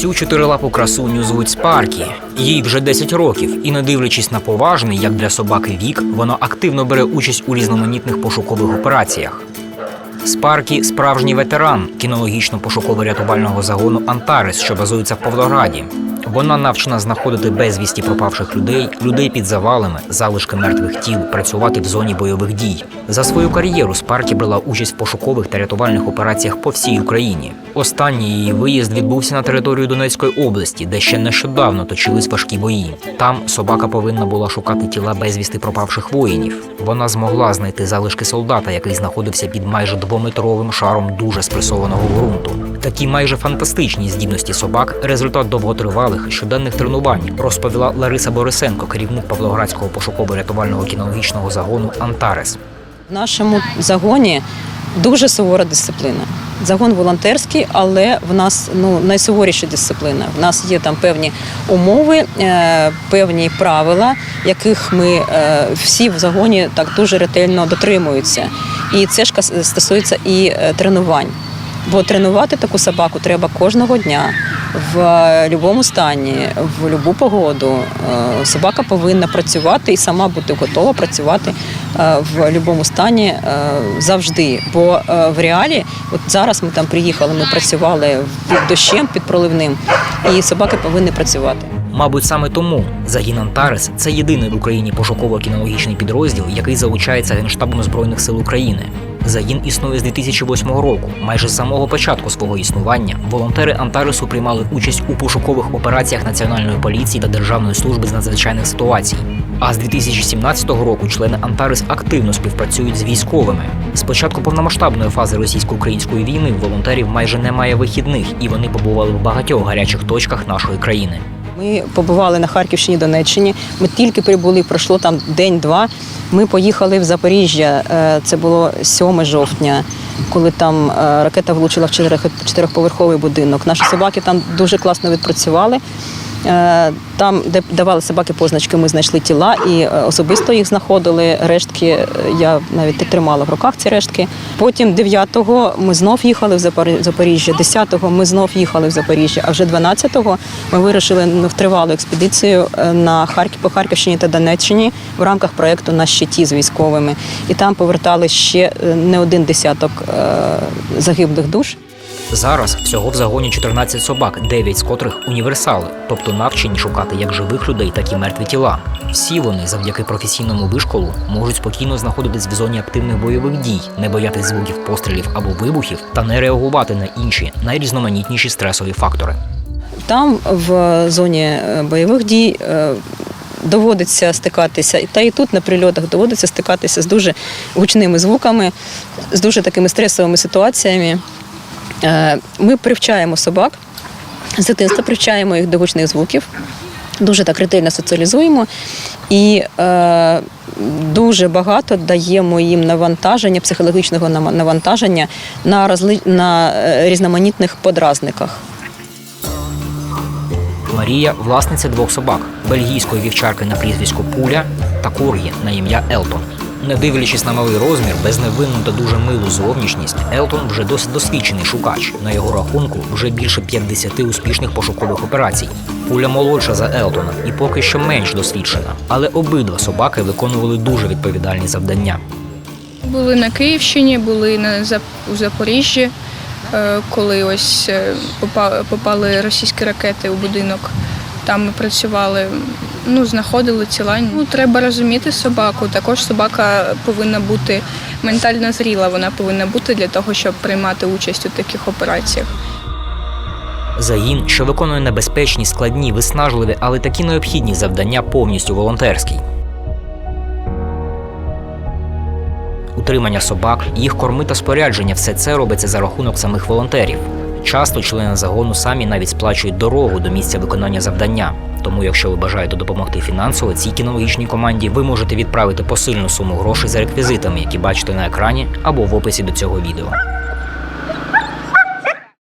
Цю чотирилапу красуню звуть Спаркі. Їй вже 10 років, і не дивлячись на поважний, як для собаки вік, вона активно бере участь у різноманітних пошукових операціях. Спаркі справжній ветеран кінологічно-пошуково-рятувального загону Антарес, що базується в Павлограді. Вона навчена знаходити безвісті пропавших людей, людей під завалами, залишки мертвих тіл, працювати в зоні бойових дій. За свою кар'єру Спаркі брала участь в пошукових та рятувальних операціях по всій Україні. Останній її виїзд відбувся на територію Донецької області, де ще нещодавно точились важкі бої. Там собака повинна була шукати тіла безвісти пропавших воїнів. Вона змогла знайти залишки солдата, який знаходився під майже двометровим шаром дуже спресованого ґрунту. Такі майже фантастичні здібності собак результат довготривалих щоденних тренувань, розповіла Лариса Борисенко, керівник Павлоградського пошуково-рятувального кінологічного загону Антарес. В нашому загоні дуже сувора дисципліна. Загон волонтерський, але в нас ну найсуворіша дисципліна. В нас є там певні умови, е, певні правила, яких ми е, всі в загоні так дуже ретельно дотримуються. І це ж стосується і е, тренувань. Бо тренувати таку собаку треба кожного дня в будь-якому стані, в будь-яку погоду. Е, Собака повинна працювати і сама бути готова працювати е, в будь-якому стані е, завжди. Бо в реалі, от зараз ми там приїхали, ми працювали під дощем, під проливним, і собаки повинні працювати. Мабуть, саме тому загін Антарес це єдиний в Україні пошуково-кінологічний підрозділ, який залучається Генштабом Збройних сил України. Загін існує з 2008 року. Майже з самого початку свого існування волонтери Антаресу приймали участь у пошукових операціях Національної поліції та Державної служби з надзвичайних ситуацій. А з 2017 року члени Антарес активно співпрацюють з військовими. З початку повномасштабної фази російсько-української війни волонтерів майже немає вихідних, і вони побували в багатьох гарячих точках нашої країни. Ми побували на Харківщині, Донеччині. Ми тільки прибули, пройшло там день-два. Ми поїхали в Запоріжжя. е, Це було 7 жовтня, коли там е, ракета влучила в чотирьох- чотирьохповерховий будинок. Наші собаки там дуже класно відпрацювали. Е, Там, де давали собаки позначки, ми знайшли тіла і е, особисто їх знаходили. Рештки е, я навіть тримала в руках ці рештки. Потім 9-го ми знов їхали в Запорі- Запоріжжя, 10-го ми знов їхали в Запоріжжя, а вже 12-го ми вирішили тривалу експедицію на Харків по Харківщині та Донеччині в рамках проєкту на щиті з військовими. І там повертали ще не один десяток загиблих душ. Зараз всього в загоні 14 собак, 9 з котрих універсали, тобто навчені шукати як живих людей, так і мертві тіла. Всі вони, завдяки професійному вишколу, можуть спокійно знаходитись в зоні активних бойових дій, не боятись звуків пострілів або вибухів та не реагувати на інші найрізноманітніші стресові фактори. Там в зоні е, бойових дій е, доводиться стикатися, та і тут на прильотах доводиться стикатися з дуже гучними звуками, з дуже такими стресовими ситуаціями. Е, Ми привчаємо собак, з дитинства привчаємо їх до гучних звуків. Дуже так ретельно соціалізуємо і е, дуже багато даємо їм навантаження, психологічного навантаження на, розли... на е, різноманітних подразниках. Марія власниця двох собак бельгійської вівчарки на прізвисько Пуля та Коргі на ім'я Елтон. Не дивлячись на малий розмір, безневинну та дуже милу зовнішність, Елтон вже досить досвідчений шукач. На його рахунку вже більше 50 успішних пошукових операцій. Пуля молодша за Елтона і поки що менш досвідчена, але обидва собаки виконували дуже відповідальні завдання. Були на Київщині, були на у Запоріжжі, е, коли ось е, попали російські ракети у будинок. Там ми працювали, ну, знаходили тіла. Ну, треба розуміти собаку. Також собака повинна бути ментально зріла, вона повинна бути для того, щоб приймати участь у таких операціях. Загін, що виконує небезпечні, складні, виснажливі, але такі необхідні завдання повністю волонтерський. Утримання собак, їх корми та спорядження все це робиться за рахунок самих волонтерів. Часто члени загону самі навіть сплачують дорогу до місця виконання завдання. Тому, якщо ви бажаєте допомогти фінансово цій кінологічній команді, ви можете відправити посильну суму грошей за реквізитами, які бачите на екрані або в описі до цього відео.